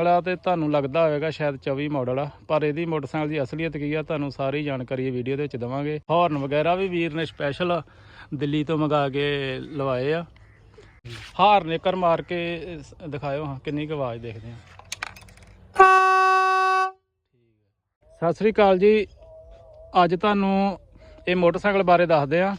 ਵਾਲਾ ਤੇ ਤੁਹਾਨੂੰ ਲੱਗਦਾ ਹੋਵੇਗਾ ਸ਼ਾਇਦ 24 ਮਾਡਲ ਆ, ਪਰ ਇਹਦੀ ਮੋਟਰਸਾਈਕਲ ਦੀ ਅਸਲੀਅਤ ਕੀ ਆ ਤੁਹਾਨੂੰ ਸਾਰੀ ਜਾਣਕਾਰੀ ਵੀਡੀਓ ਦੇ ਵਿੱਚ ਦਵਾਂਗੇ। ਹਾਰਨ ਵਗੈਰਾ ਵੀ ਵੀਰ ਨੇ ਸਪੈਸ਼ਲ ਦਿੱਲੀ ਤੋਂ ਮੰਗਾ ਕੇ ਲਵਾਏ ਆ। ਹਾਰਨ ਇੱਕ ਮਾਰ ਕੇ ਦਿਖਾਇਓ ਹਾਂ, ਕਿੰਨੀ ਕੁ ਆਵਾਜ਼ ਦੇਖਦੇ ਆ। ਸਤਿ ਸ੍ਰੀ ਅਕਾਲ ਜੀ। ਅੱਜ ਤੁਹਾਨੂੰ ਇਹ ਮੋਟਰਸਾਈਕਲ ਬਾਰੇ ਦੱਸਦੇ ਆ।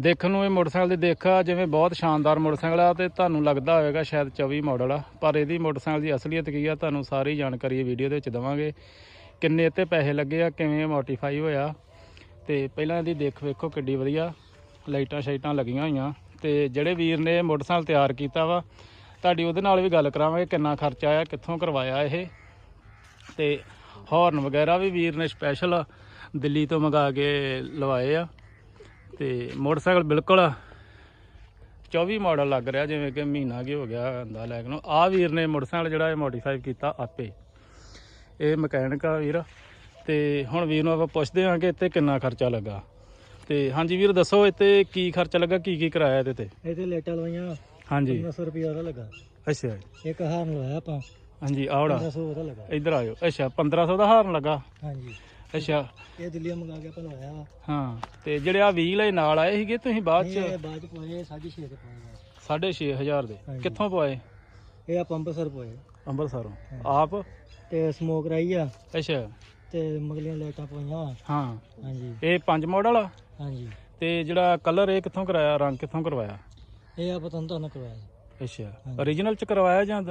ਦੇਖਣ ਨੂੰ ਇਹ ਮੋਟਰਸਾਈਕਲ ਦੀ ਦੇਖ ਜਿਵੇਂ ਬਹੁਤ ਸ਼ਾਨਦਾਰ ਮੋਟਰਸਾਈਕਲ ਆ ਤੇ ਤੁਹਾਨੂੰ ਲੱਗਦਾ ਹੋਵੇਗਾ ਸ਼ਾਇਦ 24 ਮਾਡਲ ਆ। ਪਰ ਇਹਦੀ ਮੋਟਰਸਾਈਕਲ ਦੀ ਅਸਲੀਅਤ ਕੀ ਆ, ਤੁਹਾਨੂੰ ਸਾਰੀ ਜਾਣਕਾਰੀ ਇਹ ਵੀਡੀਓ ਦੇ ਵਿੱਚ ਦਵਾਂਗੇ। ਕਿੰਨੇ ਇੱਥੇ ਪੈਸੇ ਲੱਗੇ ਆ, ਕਿਵੇਂ ਮੋਡੀਫਾਈ ਹੋਇਆ। ਤੇ ਪਹਿਲਾਂ ਇਹਦੀ ਦੇਖ ਵੇਖੋ ਕਿੱਡੀ ਵਧੀਆ ਲਾਈਟਾਂ ਸ਼ਾਈਟਾਂ ਲੱਗੀਆਂ ਹੋਈਆਂ। ਤੇ ਜਿਹੜੇ ਵੀਰ ਨੇ ਮੋਟਰਸਾਈਕਲ ਤਿਆਰ ਕੀਤਾ ਵਾ, ਤੁਹਾਡੀ ਉਹਦੇ ਨਾਲ ਵੀ ਗੱਲ ਕਰਾਵਾਂਗੇ, ਕਿੰਨਾ ਖਰਚਾ ਆਇਆ, ਕਿੱਥੋਂ ਕਰਵਾਇਆ ਇਹ। ਤੇ ਹਾਰਨ ਵਗੈਰਾ ਵੀ ਵੀਰ ਨੇ ਸਪੈਸ਼ਲ ਦਿੱਲੀ ਤੋਂ ਮੰਗਾ ਕੇ ਲਵਾਏ ਆ। ਤੇ ਮੋਟਰਸਾਈਕਲ ਬਿਲਕੁਲ 24 ਮਾਡਲ ਲੱਗ ਰਿਹਾ ਜਿਵੇਂ ਕਿ ਮਹੀਨਾ ਕੀ ਹੋ ਗਿਆ ਅੰਦਾ ਲੈ ਕੇ ਨੂੰ। ਆ ਵੀਰ ਨੇ ਮੋਟਰਸਾਈਕਲ ਜਿਹੜਾ ਇਹ ਮੋਡੀਫਾਈ ਕੀਤਾ ਆਪੇ। ਇਹ ਮਕੈਨਿਕ ਆ ਵੀਰ। ਤੇ ਹੁਣ ਵੀਰ ਨੂੰ ਆਪਾਂ ਪੁੱਛਦੇ ਹਾਂ ਕਿ ਇੱਥੇ ਕਿੰਨਾ ਖਰਚਾ ਲੱਗਾ। ਤੇ ਹਾਂਜੀ ਵੀਰ ਦੱਸੋ ਇੱਥੇ ਕੀ ਖਰਚਾ ਲੱਗਾ ਕੀ ਕੀ ਕਰਾਇਆ ਇਹਦੇ ਤੇ? ਇਹਦੇ ਲੇਟਾਂ ਲਵਾਈਆਂ ਹਾਂਜੀ। 1500 ਰੁਪਏ ਦਾ ਲੱਗਾ। ਅੱਛਾ। ਇੱਕ ਹਾਰਨ ਲਵਾਇਆ ਆਪਾਂ। ਹਾਂਜੀ ਆਵੜਾ 1500 ਉਹਦਾ ਲੱਗਾ। ਇੱਧਰ ਆਇਓ। ਅੱਛਾ 1500 ਦਾ ਹਾਰਨ ਲੱਗਾ। ਹਾਂਜੀ। ਅੱਛਾ। ਇਹ ਦਿੱਲੀ ਮੰਗਾ ਕੇ ਆਪਾਂ ਲਵਾਇਆ ਵਾ। ਹਾਂ ਤੇ ਜਿਹੜੇ ਆ ਵੀਲ ਇਹ ਨਾਲ ਆਏ ਸੀਗੇ ਤੁਸੀਂ ਬਾਅਦ ਚ? ਇਹ ਬਾਅਦ ਚ ਪੋਏ 6.5 ਦੇ ਪੋਏ 6500 ਦੇ। ਹਾਂਜੀ। ਕਿੱਥੋਂ ਪਵਾਏ? ਇਹ ਆਪਾਂ ਅੰਮ੍ਰਿਤਸਰ ਪੋਏ ਅੰਮ੍ਰਿਤਸਰੋਂ। ਆਪ? ਤੇ ਸਮੋਕ ਰਾਈ ਆ। ਅੱਛਾ। ਤੇ ਮਗਲੀਆਂ ਲਾਈਟਾਂ ਪੋਈਆਂ ਵਾ। ਹਾਂ। ਹਾਂਜੀ। ਇਹ ਪੰਜ ਮਾਡਲ ਆ? ਹਾਂਜੀ। ਤੇ ਜਿਹੜਾ ਕਲਰ ਇਹ ਕਿੱਥੋਂ ਕਰਾਇਆ ਰੰਗ ਕਿੱਥੋਂ ਕਰਵਾਇਆ? ਇਹ ਆਪਾਂ ਤੁਹਾਨੂੰ ਤੁਹਾਨੂੰ ਕਰਵਾਇਆ। ਜੀ। ਅੱਛਾ। ਹਾਂਜੀ। origignal ਚ ਕਰਵਾਇਆ ਜਾਂ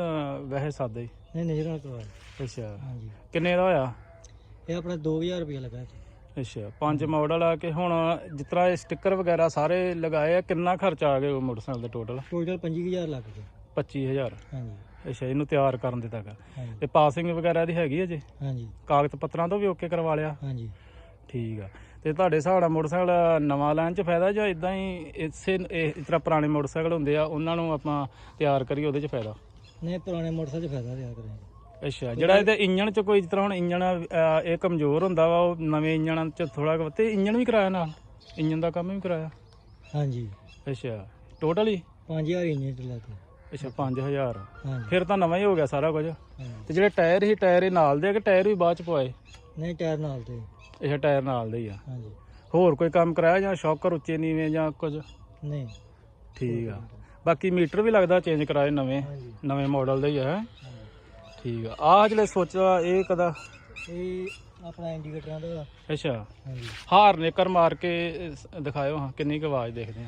ਵੈਸੇ ਸਾਦਾ? ਹੀ ਨਹੀਂ ਨਹੀਂ ਨਾਲ ਕਰਵਾਇਆ। ਅੱਛਾ। ਹਾਂਜੀ। ਕਿੰਨੇ ਦਾ ਹੋਇਆ? ਇਹ ਆਪਣਾ 2000 ਰੁਪਏ ਲੱਗਾ ਜੀ। ਅੱਛਾ ਪੰਜ ਮਾਡਲ ਆ ਕਿ ਹੁਣ ਜਿਸ ਤਰ੍ਹਾਂ ਇਹ ਸਟicker ਵਗੈਰਾ ਸਾਰੇ ਲਗਾਏ ਆ ਕਿੰਨਾ ਖਰਚਾ ਆ ਗਿਆ ਉਹ ਮੋਟਰਸਾਈਕਲ ਦਾ ਟੋਟਲ ਟੋਟਲ 25000 ਲੱਗ ਗਿਆ। 25000 ਹਾਂਜੀ। ਅੱਛਾ ਇਹਨੂੰ ਤਿਆਰ ਕਰਨ ਦੇ ਤੱਕ ਹਾਂਜੀ। ਤੇ ਪਾਸਿੰਗ ਵਗੈਰਾ ਦੀ ਹੈਗੀ ਅਜੇ ਹਾਂਜੀ। ਕਾਗਜ਼ ਪੱਤਰਾਂ ਤੋਂ ਵੀ ਓਕੇ ਕਰਵਾ ਲਿਆ? ਹਾਂਜੀ। ਠੀਕ ਆ। ਤੇ ਤੁਹਾਡੇ ਹਿਸਾਬ ਨਾਲ ਮੋਟਰਸਾਈਕਲ ਨਵਾਂ ਲੈਣ ਚ ਫਾਇਦਾ ਜਾਂ ਇਦਾਂ ਹੀ ਇਸੇ ਇਹ ਇਸ ਤਰ੍ਹਾਂ ਪੁਰਾਣੇ ਮੋਟਰਸਾਈਕਲ ਹੁੰਦੇ ਆ ਉਹਨਾਂ ਨੂੰ ਆਪਾਂ ਤਿਆਰ ਕਰੀਏ ਉਹਦੇ ਚ ਫਾਇਦਾ? ਨਹੀਂ ਪੁਰਾਣੇ ਮੋਟਰਸਾਈਕਲ 'ਚ ਫਾਇਦਾ ਰਿਹਾ ਕਰਾਂਗੇ। ਅੱਛਾ ਜਿਹੜਾ ਇਹਦੇ ਇੰਜਣ ਚ ਕੋਈ ਜਿਸ ਤਰ੍ਹਾਂ ਹੁਣ ਇੰਜਣ ਅਹ, ਇਹ ਕਮਜ਼ੋਰ ਹੁੰਦਾ ਵਾ ਉਹ ਨਵੇਂ ਇੰਜਣ ਚ ਥੋੜਾ ਤੇ ਇੰਜਣ ਵੀ ਕਰਾਇਆ ਨਾਲ? ਇੰਜਣ ਦਾ ਕੰਮ ਵੀ ਕਰਾਇਆ? ਹਾਂਜੀ। ਅੱਛਾ ਟੋਟਲ ਹੀ? 5000 ਇੰਨੇ ਚ ਲੱਗਾ ਅੱਛਾ 5000 ਹਾਂਜੀ। ਫਿਰ ਤਾਂ ਨਵਾਂ ਹੀ ਹੋ ਗਿਆ ਸਾਰਾ ਕੁਝ। ਹਾਂਜੀ। ਤੇ ਜਿਹੜੇ ਟਾਇਰ ਸੀ ਟਾਇਰ ਇਹ ਨਾਲ ਦੇ ਆ ਕਿ ਟਾਇਰ ਵੀ ਬਾਅਦ ਚ ਪਵਾਏ? ਨਹੀਂ ਟਾਇਰ ਨਾਲ ਤੇ ਅੱਛਾ ਟਾਇਰ ਨਾਲ ਦੇ ਹੀ ਆ। ਹਾਂਜੀ। ਹੋਰ ਕੋਈ ਕੰਮ ਕਰਾਇਆ ਜਾਂ ਸ਼ੌਕਰ ਉੱਚੇ ਨੀਵੇਂ ਜਾਂ ਕੁਝ? ਨਹੀਂ। ਠੀਕ ਆ। ਬਾਕੀ ਮੀਟਰ ਵੀ ਲੱਗਦਾ ਚੇਂਜ ਕਰਾਏ ਨਵੇਂ। ਹਾਂਜੀ। ਨਵੇਂ ਮਾਡਲ ਦੇ ਹੀ ਆ ਹੈਂ? ਹਾਂਜੀ। ਠੀਕ ਆ। ਆਹ ਜਿਹੜੇ ਸੋਚਿਆ ਇਹ ਕਦਾ ਇਹ ਆਪਣਾ ਇੰਡੀਕੇਟਰਾਂ ਦਾ ਅੱਛਾ। ਹਾਂਜੀ। ਹਾਰਨ ਮਾਰ ਕੇ ਸ- ਦਿਖਾਇਓ ਹਾਂ ਕਿੰਨੀ ਕੁ ਆਵਾਜ਼ ਦੇਖਦੇ ਆ